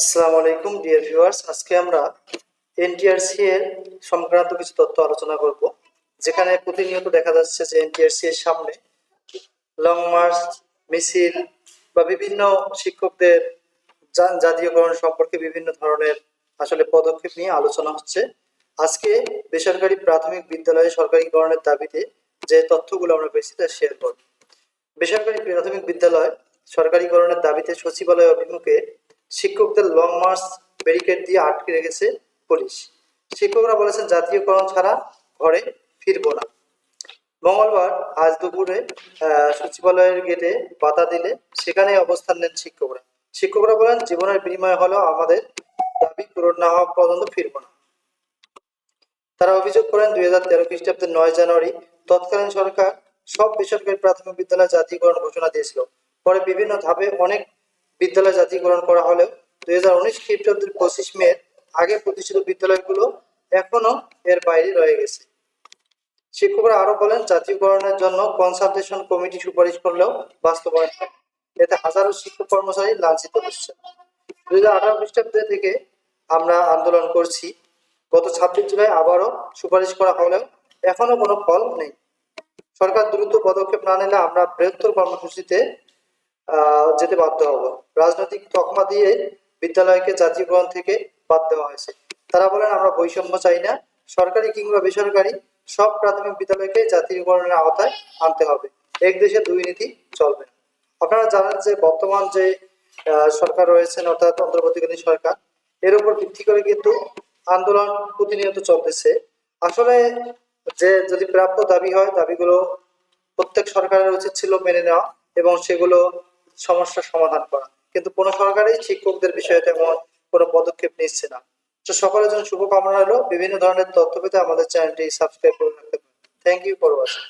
আসসালামু আলাইকুম, dear viewers. আজকে আমরা এনটিআরসি এর সংক্রান্ত কিছু তথ্য আলোচনা করব, যেখানে প্রতিনিয়ত দেখা যাচ্ছে যে এনটিআরসি এর সামনে লং মার্চ, মিছিল বা বিভিন্ন শিক্ষকদের জাতীয়করণ সম্পর্কে বিভিন্ন ধরনের আসলে পদক্ষেপ নিয়ে আলোচনা হচ্ছে। আজকে বেসরকারি প্রাথমিক বিদ্যালয়ে সরকারিকরণের দাবিতে যে তথ্যগুলো আমরা পেয়েছি তা শেয়ার করব। বেসরকারি প্রাথমিক বিদ্যালয় সরকারিকরণের দাবিতে সচিবালয় অভিমুখে শিক্ষকদের লং মার্চ ব্যারিকেড দিয়ে আটকে রেখেছে পুলিশ শিক্ষকরা বলেছেন, জাতীয়করণ ছাড়া ঘরে ফিরবো না। মঙ্গলবার আজ দুপুরে সচিবালয়ের গেটে বাধা দিলে সেখানে অবস্থান নেন শিক্ষকরা। শিক্ষকরা বলেন, জীবনের বিনিময় হলো আমাদের দাবি পূরণ না হওয়া পর্যন্ত ফিরবো না। তারা অভিযোগ করেন, দুই হাজার তেরো খ্রিস্টাব্দের নয় জানুয়ারি তৎকালীন সরকার সব বেসরকারি প্রাথমিক বিদ্যালয় জাতীয়করণ ঘোষণা দিয়েছিল। পরে বিভিন্ন ধাপে অনেক বিদ্যালয় জাতীয়করণ করা হলেও দুই হাজার উনিশ খ্রিস্টাব্দের পঁচিশ মে আগে প্রতিষ্ঠিত বিদ্যালয়গুলো এখনও এর বাইরে রয়ে গেছে। শিক্ষকরা আরও বলেন, জাতীয়করণের জন্য কনসালটেশন কমিটি সুপারিশ করলেও বাস্তবায়ন এতে হাজারো শিক্ষক কর্মচারী লাঞ্ছিত হচ্ছে দুই হাজার আঠারো খ্রিস্টাব্দে থেকে আমরা আন্দোলন করছি। গত ছাব্বিশ জুলাই আবারও সুপারিশ করা হলেও এখনও কোনো ফল নেই। সরকার দ্রুত পদক্ষেপ না নিলে আমরা বৃহত্তর কর্মসূচিতে যেতে বাধ্য হব। রাজনৈতিক তকমা দিয়ে বিদ্যালয়কে জাতীয়করণ থেকে বাদ দেওয়া হয়েছে। তারা বলেন, আমরা বৈষম্য চাই না। সরকারি কিংবা বেসরকারি সব প্রাথমিক বিদ্যালয়কে জাতীয়করণের আওতায় আনতে হবে। এক দেশে দুই নীতি চলবে। আপনারা জানেন যে বর্তমান যে সরকার রয়েছেন, অর্থাৎ অন্তর্বর্তীকালীন সরকার, এর উপর ভিত্তি করে কিন্তু আন্দোলন প্রতিনিয়ত চলতেছে। আসলে যে যদি প্রাপ্য দাবি হয়, দাবিগুলো প্রত্যেক সরকারের উচিত ছিল মেনে নেওয়া এবং সেগুলো সমস্যার সমাধান করা। কিন্তু কোনো সরকারই শিক্ষকদের বিষয়ে তেমন কোনো পদক্ষেপ নিচ্ছে না। তো সকলের জন্য শুভকামনা হলো বিভিন্ন ধরনের তথ্য পেতে আমাদের চ্যানেলটি সাবস্ক্রাইব করে রাখতে পারেন। Thank you for watching